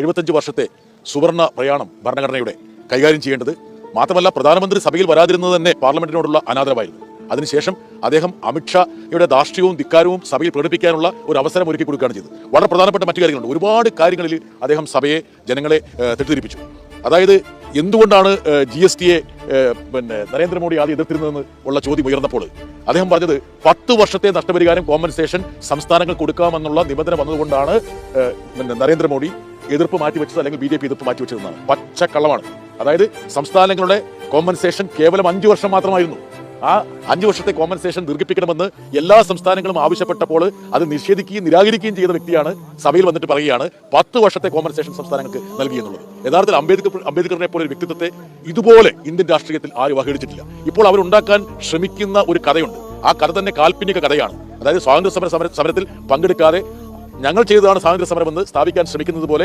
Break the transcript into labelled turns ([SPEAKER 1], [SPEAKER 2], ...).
[SPEAKER 1] എഴുപത്തഞ്ച് വർഷത്തെ സുവർണ പ്രയാണം ഭരണഘടനയുടെ കൈകാര്യം ചെയ്യേണ്ടത് മാത്രമല്ല പ്രധാനമന്ത്രി സഭയിൽ വരാതിരുന്നത് തന്നെ പാർലമെന്റിനോടുള്ള അനാദരവായിരുന്നു. അതിനുശേഷം അദ്ദേഹം അമിത്ഷായുടെ ധാർഷ്ട്യവും ധിക്കാരവും സഭയിൽ പ്രകടിപ്പിക്കാനുള്ള ഒരു അവസരം ഒരുക്കി കൊടുക്കുകയാണ് ചെയ്തത്. വളരെ പ്രധാനപ്പെട്ട മറ്റു കാര്യങ്ങളുണ്ട്. ഒരുപാട് കാര്യങ്ങളിൽ അദ്ദേഹം സഭയെ ജനങ്ങളെ തെറ്റിദ്ധരിപ്പിച്ചു. അതായത് എന്തുകൊണ്ടാണ് ജി എസ് ടിയെ പിന്നെ നരേന്ദ്രമോദി ആദ്യം എതിർത്തിരുന്നതെന്ന് ഉള്ള ചോദ്യം ഉയർന്നപ്പോൾ അദ്ദേഹം പറഞ്ഞത് പത്ത് വർഷത്തെ നഷ്ടപരിഹാരം കോമ്പൻസേഷൻ സംസ്ഥാനങ്ങൾ കൊടുക്കാമെന്നുള്ള നിബന്ധന വന്നതുകൊണ്ടാണ് പിന്നെ നരേന്ദ്രമോദി എതിർപ്പ് മാറ്റിവെച്ചത് അല്ലെങ്കിൽ ബി ജെ പി എതിർപ്പ് മാറ്റിവെച്ചതെന്നാണ്. പച്ചക്കള്ളമാണ് അതായത് സംസ്ഥാനങ്ങളുടെ കോമ്പൻസേഷൻ കേവലം അഞ്ചു വർഷം മാത്രമായിരുന്നു. ആ അഞ്ചു വർഷത്തെ കോമ്പൻസേഷൻ ദീർഘിപ്പിക്കണമെന്ന് എല്ലാ സംസ്ഥാനങ്ങളും ആവശ്യപ്പെട്ടപ്പോൾ അത് നിഷേധിക്കുകയും നിരാകരിക്കുകയും ചെയ്ത വ്യക്തിയാണ് സഭയിൽ വന്നിട്ട് പറയുകയാണ് പത്ത് വർഷത്തെ കോമ്പൻസേഷൻ സംസ്ഥാനങ്ങൾക്ക് നൽകി എന്നുള്ളത് യഥാർത്ഥത്തിൽ അംബേദ്കർ അംബേദ്കറിനെ പോലെ ഒരു വ്യക്തിത്വത്തെ ഇതുപോലെ ഇന്ത്യൻ രാഷ്ട്രീയത്തിൽ ആരും വഹിച്ചിട്ടില്ല ഇപ്പോൾ അവരുണ്ടാക്കാൻ ശ്രമിക്കുന്ന ഒരു കഥയുണ്ട്. ആ കഥ തന്നെ കാൽപ്പനിക കഥയാണ്. അതായത് സ്വാതന്ത്ര്യ സമര- സമരത്തിൽ പങ്കെടുക്കാതെ ഞങ്ങൾ ചെയ്തതാണ് സ്വാതന്ത്ര്യ സമരമെന്ന് സ്ഥാപിക്കാൻ ശ്രമിക്കുന്നത് പോലെ